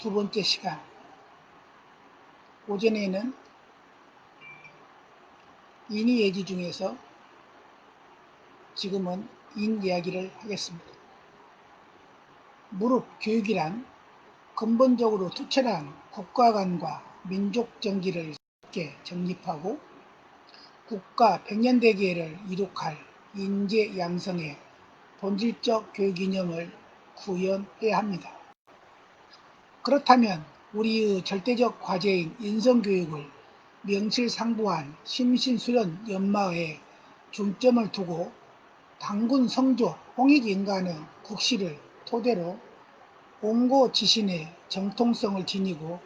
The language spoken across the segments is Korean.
두 번째 시간. 오전에는 인이 예지 중에서 지금은 인 이야기를 하겠습니다. 무릎 교육이란 근본적으로 투철한 국가관과 민족 정기를 쉽게 정립하고 국가 백년대계를 이룩할 인재 양성의 본질적 교육 이념을 구현해야 합니다. 그렇다면 우리의 절대적 과제인 인성교육을 명실상부한 심신수련 연마에 중점을 두고 당군 성조 홍익인간의 국시를 토대로 옹고 지신의 정통성을 지니고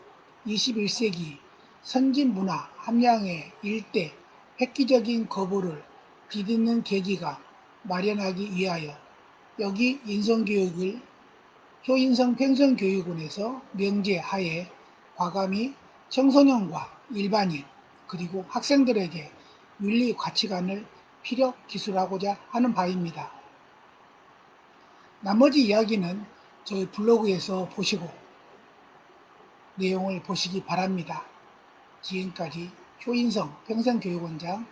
21세기 선진문화 함양의 일대 획기적인 거부를 디딛는 계기가 마련하기 위하여 여기 인성교육을 효인성 평성교육원에서 명제 하에 과감히 청소년과 일반인 그리고 학생들에게 윤리 가치관을 피력 기술하고자 하는 바입니다. 나머지 이야기는 저희 블로그에서 보시고 내용을 보시기 바랍니다. 지금까지 효인성 평생교육원장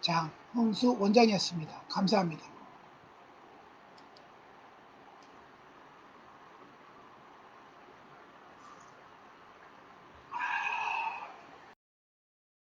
장흥수 원장이었습니다. 감사합니다.